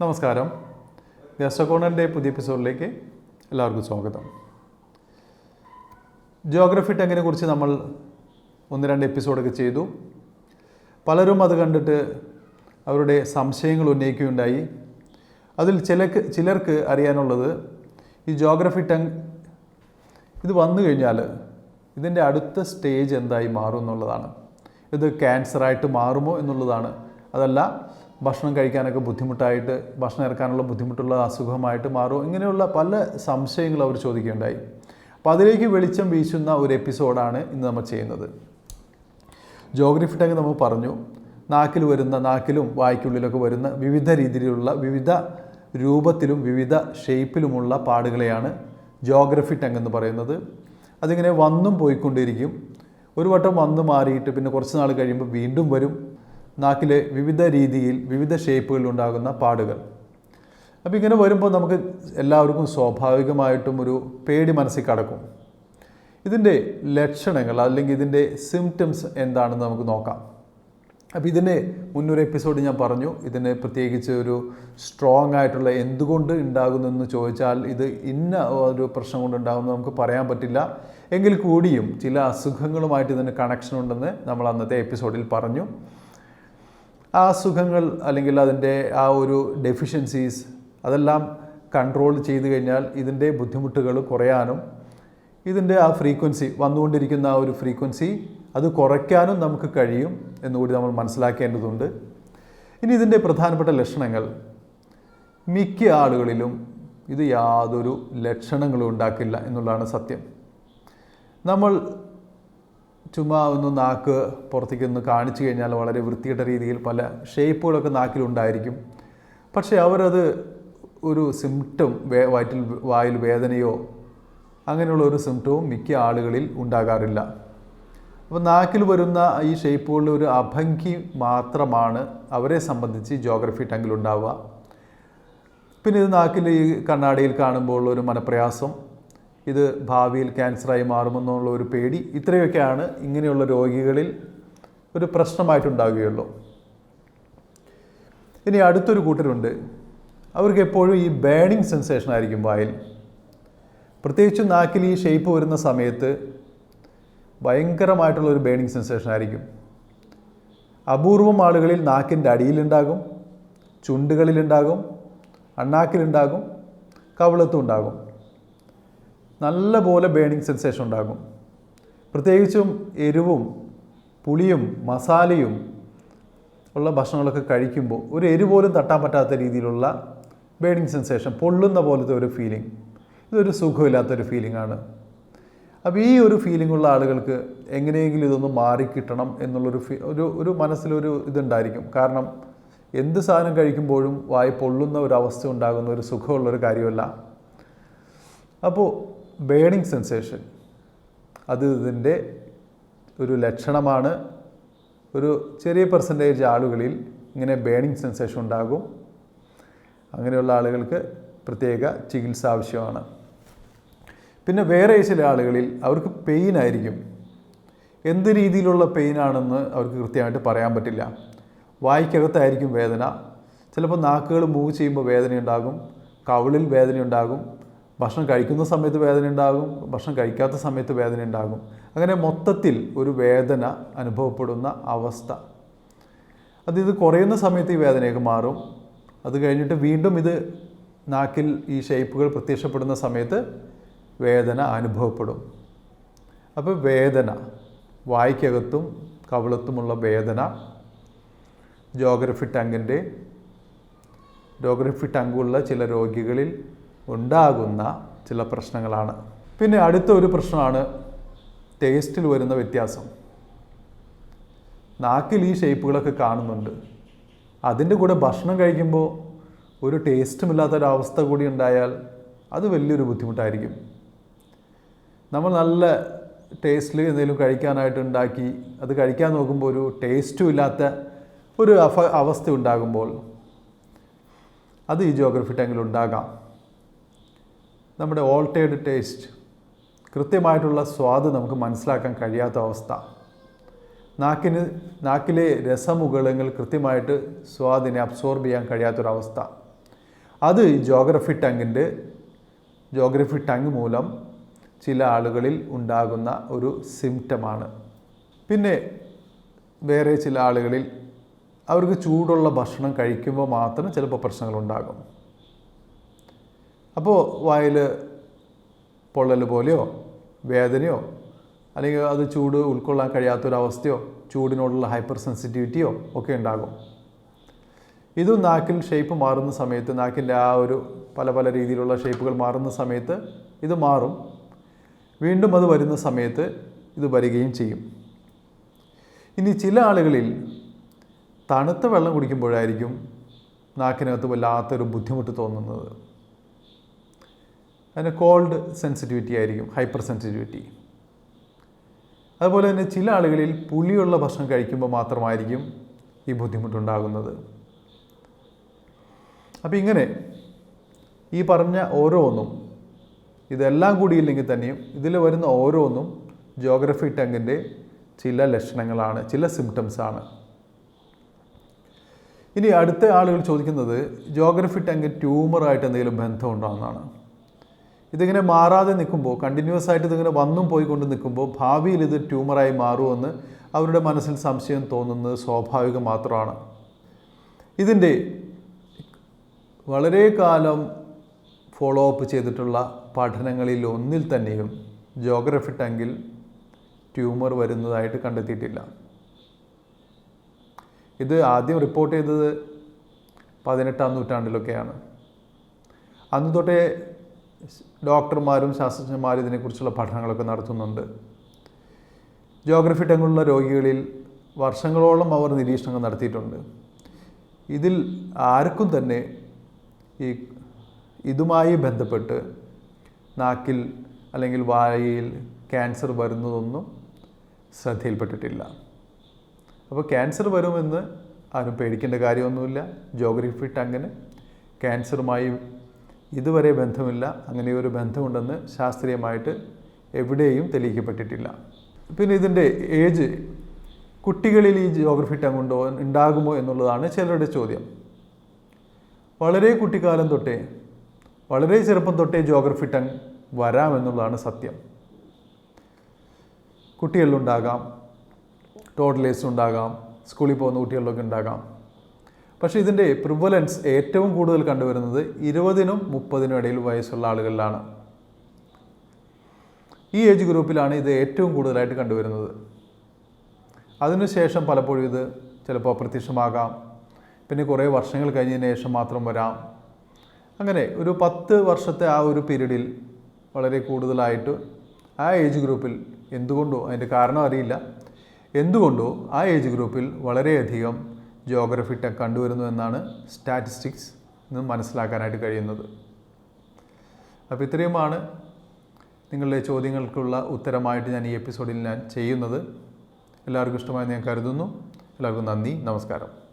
നമസ്കാരം. ഗസ്റ്റോക്കോണറിന്റെ പുതിയ എപ്പിസോഡിലേക്ക് എല്ലാവർക്കും സ്വാഗതം. ജോഗ്രഫി ടെങ്ങിനെ കുറിച്ച് നമ്മൾ ഒന്ന് രണ്ട് എപ്പിസോഡൊക്കെ ചെയ്തു. പലരും അത് കണ്ടിട്ട് അവരുടെ സംശയങ്ങൾ ഉന്നയിക്കുകയുണ്ടായി. അതിൽ ചിലക്ക് ചിലർക്ക് അറിയാനുള്ളത് ഈ ജോഗ്രഫി ടങ് ഇത് വന്നു കഴിഞ്ഞാൽ ഇതിന്റെ അടുത്ത സ്റ്റേജ് എന്തായി മാറും എന്നുള്ളതാണ്. ഇത് ക്യാൻസറായിട്ട് മാറുമോ എന്നുള്ളതാണ്. അതല്ല ഭക്ഷണം കഴിക്കാനൊക്കെ ബുദ്ധിമുട്ടായിട്ട് ഭക്ഷണം ഇറക്കാനുള്ള ബുദ്ധിമുട്ടുള്ള അസുഖമായിട്ട് മാറും ഇങ്ങനെയുള്ള പല സംശയങ്ങൾ അവർ ചോദിക്കുകയുണ്ടായി അപ്പോൾ അതിലേക്ക് വെളിച്ചം വീശുന്ന ഒരു എപ്പിസോഡാണ് ഇന്ന് നമ്മൾ ചെയ്യുന്നത്. ജോഗ്രഫി ടാങ്ക് നമ്മൾ പറഞ്ഞു. നാക്കിൽ വരുന്ന നാക്കിലും വായ്ക്കുള്ളിലൊക്കെ വരുന്ന വിവിധ രീതിയിലുള്ള വിവിധ രൂപത്തിലും വിവിധ ഷേപ്പിലുമുള്ള പാടുകളെയാണ് ജോഗ്രഫി ടങ് എന്ന് പറയുന്നത്. അതിങ്ങനെ വന്നും പോയിക്കൊണ്ടിരിക്കും. ഒരു വട്ടം വന്ന് മാറിയിട്ട് പിന്നെ കുറച്ച് നാൾ കഴിയുമ്പോൾ വീണ്ടും വരും. നാക്കിലെ വിവിധ രീതിയിൽ വിവിധ ഷേപ്പുകളിൽ ഉണ്ടാകുന്ന പാടുകൾ. അപ്പോൾ ഇങ്ങനെ വരുമ്പോൾ നമുക്ക് എല്ലാവർക്കും സ്വാഭാവികമായിട്ടും ഒരു പേടി മനസ്സിൽ കടക്കും. ഇതിന്റെ ലക്ഷണങ്ങൾ അല്ലെങ്കിൽ ഇതിന്റെ സിംറ്റംസ് എന്താണെന്ന് നമുക്ക് നോക്കാം. അപ്പോൾ ഇതിന് മുന്നൊരു എപ്പിസോഡ് ഞാൻ പറഞ്ഞു. ഇതിന് പ്രത്യേകിച്ച് ഒരു സ്ട്രോങ് ആയിട്ടുള്ള എന്തുകൊണ്ട് ഉണ്ടാകുന്നെന്ന് ചോദിച്ചാൽ ഇത് ഇന്ന ഒരു പ്രശ്നം കൊണ്ട് ഉണ്ടാകുമെന്ന് നമുക്ക് പറയാൻ പറ്റില്ല. എങ്കിൽ കൂടിയും ചില അസുഖങ്ങളുമായിട്ട് ഇതിന് കണക്ഷൻ ഉണ്ടെന്ന് നമ്മൾ അന്നത്തെ എപ്പിസോഡിൽ പറഞ്ഞു. ആ അസുഖങ്ങൾ അല്ലെങ്കിൽ അതിന്റെ ആ ഒരു ഡെഫിഷ്യൻസീസ് അതെല്ലാം കൺട്രോൾ ചെയ്ത് കഴിഞ്ഞാൽ ഇതിന്റെ ബുദ്ധിമുട്ടുകൾ കുറയാനും ഇതിന്റെ ആ ഫ്രീക്വൻസി വന്നുകൊണ്ടിരിക്കുന്ന ആ ഒരു ഫ്രീക്വൻസി അത് കുറയ്ക്കാനും നമുക്ക് കഴിയും എന്നുകൂടി നമ്മൾ മനസ്സിലാക്കേണ്ടതുണ്ട്. ഇനി ഇതിന്റെ പ്രധാനപ്പെട്ട ലക്ഷണങ്ങൾ. മിക്ക ആളുകളിലും ഇത് യാതൊരു ലക്ഷണങ്ങളും ഉണ്ടാക്കില്ല എന്നുള്ളതാണ് സത്യം. നമ്മൾ ചുമ്മാ ഒന്ന് നാക്ക് പുറത്തേക്ക് ഒന്ന് കാണിച്ചു കഴിഞ്ഞാൽ വളരെ വൃത്തികെട്ട രീതിയിൽ പല ഷേപ്പുകളൊക്കെ നാക്കിലുണ്ടായിരിക്കും പക്ഷേ അവരത് ഒരു സിംറ്റം വേ വയറ്റിൽ വായിൽ വേദനയോ അങ്ങനെയുള്ള ഒരു സിംറ്റവും മിക്ക ആളുകളിൽ ഉണ്ടാകാറില്ല. അപ്പോൾ നാക്കിൽ വരുന്ന ഈ ഷേപ്പുകളുടെ ഒരു അഭംഗി മാത്രമാണ് അവരെ സംബന്ധിച്ച് ജോഗ്രഫി ടങ്കിൽ ഉണ്ടാവുക. പിന്നെ ഇത് നാക്കിൽ ഈ കണ്ണാടിയിൽ കാണുമ്പോൾ ഒരു മനപ്രയാസം ഇത് ഭാവിയിൽ ക്യാൻസറായി മാറുമെന്നുള്ള ഒരു പേടി ഇത്രയൊക്കെയാണ് ഇങ്ങനെയുള്ള രോഗികളിൽ ഒരു പ്രശ്നമായിട്ടുണ്ടാവുകയുള്ളൂ. ഇനി അടുത്തൊരു കൂട്ടരുണ്ട്. അവർക്ക് എപ്പോഴും ഈ ബേണിംഗ് സെൻസേഷൻ ആയിരിക്കും വായിൽ. പ്രത്യേകിച്ച് നാക്കിൽ ഈ ഷേപ്പ് വരുന്ന സമയത്ത് ഭയങ്കരമായിട്ടുള്ള ഒരു ബേണിംഗ് സെൻസേഷൻ ആയിരിക്കും. അപൂർവം ആളുകളിൽ നാക്കിന്റെ അടിയിലുണ്ടാകും ചുണ്ടുകളിലുണ്ടാകും അണ്ണാക്കിലുണ്ടാകും കവളത്തും ഉണ്ടാകും. നല്ല പോലെ ബേണിംഗ് സെൻസേഷൻ ഉണ്ടാകും. പ്രത്യേകിച്ചും എരിവും പുളിയും മസാലയും ഉള്ള ഭക്ഷണങ്ങളൊക്കെ കഴിക്കുമ്പോൾ ഒരു എരി പോലും തട്ടാൻ പറ്റാത്ത രീതിയിലുള്ള ബേണിംഗ് സെൻസേഷൻ പൊള്ളുന്ന പോലത്തെ ഒരു ഫീലിംഗ് ഇതൊരു സുഖമില്ലാത്തൊരു ഫീലിംഗ് ആണ്. അപ്പോൾ ഈ ഒരു ഫീലിംഗ് ഉള്ള ആളുകൾക്ക് എങ്ങനെയെങ്കിലും ഇതൊന്ന് മാറിക്കിട്ടണം എന്നുള്ളൊരു ഫീ ഒരു ഒരു മനസ്സിലൊരു ഇതുണ്ടായിരിക്കും. കാരണം എന്ത് സാധനം കഴിക്കുമ്പോഴും വായി പൊള്ളുന്ന ഒരു അവസ്ഥ ഉണ്ടാകുന്ന ഒരു സുഖമുള്ളൊരു കാര്യമല്ല. അപ്പോൾ ബേണിംഗ് സെൻസേഷൻ. അത് ഇതിന്റെ ഒരു ലക്ഷണമാണ്. ഒരു ചെറിയ പെർസെന്റേജ് ആളുകളിൽ ഇങ്ങനെ ബേണിംഗ് സെൻസേഷൻ ഉണ്ടാകും. അങ്ങനെയുള്ള ആളുകൾക്ക് പ്രത്യേക ചികിത്സ ആവശ്യമാണ്. പിന്നെ വേറെ ചില ആളുകളിൽ അവർക്ക് പെയിൻ ആയിരിക്കും. എന്ത് രീതിയിലുള്ള പെയിൻ ആണെന്ന് അവർക്ക് കൃത്യമായിട്ട് പറയാൻ പറ്റില്ല. വായിക്കകത്തായിരിക്കും വേദന. ചിലപ്പോൾ നാക്കുകൾ മൂവ് ചെയ്യുമ്പോൾ വേദനയുണ്ടാകും. കവിളിൽ വേദനയുണ്ടാകും. ഭക്ഷണം കഴിക്കുന്ന സമയത്ത് വേദന ഉണ്ടാകും ഭക്ഷണം കഴിക്കാത്ത സമയത്ത് വേദന ഉണ്ടാകും. അങ്ങനെ മൊത്തത്തിൽ ഒരു വേദന അനുഭവപ്പെടുന്ന അവസ്ഥ. അത് ഇത് കുറയുന്ന സമയത്ത് ഈ വേദനയൊക്കെ മാറും. അത് കഴിഞ്ഞിട്ട് വീണ്ടും ഇത് നാക്കിൽ ഈ ഷേപ്പുകൾ പ്രത്യക്ഷപ്പെടുന്ന സമയത്ത് വേദന അനുഭവപ്പെടും. അപ്പോൾ വേദന വായ്ക്കകത്തും കവിളത്തുമുള്ള വേദന ജോഗ്രഫി ടങ്ങിന്റെ ജോഗ്രഫി ടങ്കുള്ള ചില രോഗികളിൽ ഉണ്ടാകുന്ന ചില പ്രശ്നങ്ങളാണ്. പിന്നെ അടുത്ത ഒരു പ്രശ്നമാണ് ടേസ്റ്റിൽ വരുന്ന വ്യത്യാസം. നാക്കിൽ ഈ ഷേപ്പുകളൊക്കെ കാണുന്നുണ്ട്. അതിന്റെ കൂടെ ഭക്ഷണം കഴിക്കുമ്പോൾ ഒരു ടേസ്റ്റുമില്ലാത്തൊരവസ്ഥ കൂടി ഉണ്ടായാൽ അത് വലിയൊരു ബുദ്ധിമുട്ടായിരിക്കും. നമ്മൾ നല്ല ടേസ്റ്റിൽ എന്തെങ്കിലും കഴിക്കാനായിട്ട് ഉണ്ടാക്കി അത് കഴിക്കാൻ നോക്കുമ്പോൾ ഒരു ടേസ്റ്റും ഇല്ലാത്ത ഒരു അവസ്ഥ ഉണ്ടാകുമ്പോൾ അത് ഈ ജോഗ്രഫി ടാങ്കിൽ ഉണ്ടാകാം. നമ്മുടെ ഓൾട്ടേഡ് ടേസ്റ്റ് കൃത്യമായിട്ടുള്ള സ്വാദ് നമുക്ക് മനസ്സിലാക്കാൻ കഴിയാത്ത അവസ്ഥ. നാക്കിന് നാക്കിലെ രസമുകളങ്ങൾ കൃത്യമായിട്ട് സ്വാദിനെ അബ്സോർബ് ചെയ്യാൻ കഴിയാത്തൊരവസ്ഥ. അത് ജോഗ്രഫി ടങ്ങിന്റെ ജോഗ്രഫി ടങ് മൂലം ചില ആളുകളിൽ ഉണ്ടാകുന്ന ഒരു സിംറ്റമാണ് പിന്നെ വേറെ ചില ആളുകളിൽ അവർക്ക് ചൂടുള്ള ഭക്ഷണം കഴിക്കുമ്പോൾ മാത്രം ചിലപ്പോൾ പ്രശ്നങ്ങളുണ്ടാകും. അപ്പോൾ വായിൽ പൊള്ളൽ പോലെയോ വേദനയോ അല്ലെങ്കിൽ അത് ചൂട് ഉൾക്കൊള്ളാൻ കഴിയാത്തൊരവസ്ഥയോ ചൂടിനോടുള്ള ഹൈപ്പർ സെൻസിറ്റിവിറ്റിയോ ഒക്കെ ഉണ്ടാകും. ഇതും നാക്കിൽ ഷേപ്പ് മാറുന്ന സമയത്ത് നാക്കിന്റെ ആ ഒരു പല പല രീതിയിലുള്ള ഷേപ്പുകൾ മാറുന്ന സമയത്ത് ഇത് മാറും. വീണ്ടും അത് വരുന്ന സമയത്ത് ഇത് വരികയും ചെയ്യും. ഇനി ചില ആളുകളിൽ തണുത്ത വെള്ളം കുടിക്കുമ്പോഴായിരിക്കും നാക്കിനകത്ത് വല്ലാത്തൊരു ബുദ്ധിമുട്ട് തോന്നുന്നത്. അതിന് കോൾഡ് സെൻസിറ്റിവിറ്റി ആയിരിക്കും ഹൈപ്പർ സെൻസിറ്റിവിറ്റി അതുപോലെ തന്നെ ചില ആളുകളിൽ പുളിയുള്ള ഭക്ഷണം കഴിക്കുമ്പോൾ മാത്രമായിരിക്കും ഈ ബുദ്ധിമുട്ടുണ്ടാകുന്നത്. അപ്പോൾ ഇങ്ങനെ ഈ പറഞ്ഞ ഓരോന്നും ഇതെല്ലാം കൂടിയില്ലെങ്കിൽ തന്നെയും ഇതിൽ വരുന്ന ഓരോന്നും ജോഗ്രഫി ടങ്ങിന്റെ ചില ലക്ഷണങ്ങളാണ് ചില സിംറ്റംസ് ആണ്. ഇനി അടുത്ത ആളുകൾ ചോദിക്കുന്നത് ജോഗ്രഫി ടങ് ട്യൂമറായിട്ട് എന്തെങ്കിലും ബന്ധമുണ്ടോ എന്നാണ്. ഇതിങ്ങനെ മാറാതെ നിൽക്കുമ്പോൾ കണ്ടിന്യൂസ് ആയിട്ട് ഇതിങ്ങനെ വന്നും പോയിക്കൊണ്ട് നിൽക്കുമ്പോൾ ഭാവിയിൽ ഇത് ട്യൂമറായി മാറുമെന്ന് അവരുടെ മനസ്സിൽ സംശയം തോന്നുന്നത് സ്വാഭാവികം മാത്രമാണ്. ഇതിന്റെ വളരെ കാലം ഫോളോ അപ്പ് ചെയ്തിട്ടുള്ള പഠനങ്ങളിൽ ഒന്നിൽ തന്നെയും ജോഗ്രഫി ടങ്കിൽ ട്യൂമർ വരുന്നതായിട്ട് കണ്ടെത്തിയിട്ടില്ല. ഇത് ആദ്യം റിപ്പോർട്ട് ചെയ്തത് പതിനെട്ടാം നൂറ്റാണ്ടിലൊക്കെയാണ്. അന്ന് തൊട്ടേ ഡോക്ടർമാരും ശാസ്ത്രജ്ഞന്മാരും ഇതിനെക്കുറിച്ചുള്ള പഠനങ്ങളൊക്കെ നടത്തുന്നുണ്ട്. ജോഗ്രഫി ടങ്ങുള്ള രോഗികളിൽ വർഷങ്ങളോളം അവർ നിരീക്ഷണങ്ങൾ നടത്തിയിട്ടുണ്ട്. ഇതിൽ ആർക്കും തന്നെ ഈ ഇതുമായി ബന്ധപ്പെട്ട് നാക്കിൽ അല്ലെങ്കിൽ വായയിൽ ക്യാൻസർ വരുന്നതൊന്നും ശ്രദ്ധയിൽപ്പെട്ടിട്ടില്ല. അപ്പോൾ ക്യാൻസർ വരുമെന്ന് ആരും പേടിക്കേണ്ട കാര്യമൊന്നുമില്ല. ജോഗ്രഫി ടങ്ങിന് ക്യാൻസറുമായി ഇതുവരെ ബന്ധമില്ല. അങ്ങനെ ഒരു ബന്ധമുണ്ടെന്ന് ശാസ്ത്രീയമായിട്ട് എവിടെയും തെളിയിക്കപ്പെട്ടിട്ടില്ല. പിന്നെ ഇതിന്റെ ഏജ് കുട്ടികളിൽ ഈ ജോഗ്രഫി ടങ് ഉണ്ടോ ഉണ്ടാകുമോ എന്നുള്ളതാണ് ചിലരുടെ ചോദ്യം. വളരെ കുട്ടിക്കാലം തൊട്ടേ വളരെ ചെറുപ്പം തൊട്ടേ ജോഗ്രഫി ടങ് വരാമെന്നുള്ളതാണ് സത്യം. കുട്ടികളിലുണ്ടാകാം ടോഡ്ലേഴ്സ് ഉണ്ടാകാം സ്കൂളിൽ പോകുന്ന കുട്ടികളിലൊക്കെ ഉണ്ടാകാം. പക്ഷേ ഇതിന്റെ പ്രിവലൻസ് ഏറ്റവും കൂടുതൽ കണ്ടുവരുന്നത് ഇരുപതിനും മുപ്പതിനും ഇടയിൽ വയസ്സുള്ള ആളുകളിലാണ്. ഈ ഏജ് ഗ്രൂപ്പിലാണ് ഇത് ഏറ്റവും കൂടുതലായിട്ട് കണ്ടുവരുന്നത്. അതിനുശേഷം പലപ്പോഴും ഇത് ചിലപ്പോൾ അപ്രത്യക്ഷമാകാം. പിന്നെ കുറേ വർഷങ്ങൾ കഴിഞ്ഞതിന് ശേഷം മാത്രം വരാം. അങ്ങനെ ഒരു പത്ത് വർഷത്തെ ആ ഒരു പീരീഡിൽ വളരെ കൂടുതലായിട്ട് ആ ഏജ് ഗ്രൂപ്പിൽ എന്തുകൊണ്ടോ അതിന്റെ കാരണം അറിയില്ല. എന്തുകൊണ്ടോ ആ ഏജ് ഗ്രൂപ്പിൽ വളരെയധികം ജോഗ്രഫി ടെക് കണ്ടുവരുന്നു എന്നാണ് സ്റ്റാറ്റിസ്റ്റിക്സ് നിന്ന് മനസ്സിലാക്കാനായിട്ട് കഴിയുന്നത്. അപ്പോൾ ഇത്രയുമാണ് നിങ്ങളുടെ ചോദ്യങ്ങൾക്കുള്ള ഉത്തരമായിട്ട് ഞാൻ ഈ എപ്പിസോഡിൽ ഞാൻ ചെയ്യുന്നത്. എല്ലാവർക്കും ഇഷ്ടമായി ഞാൻ കരുതുന്നു. എല്ലാവർക്കും നന്ദി. നമസ്കാരം.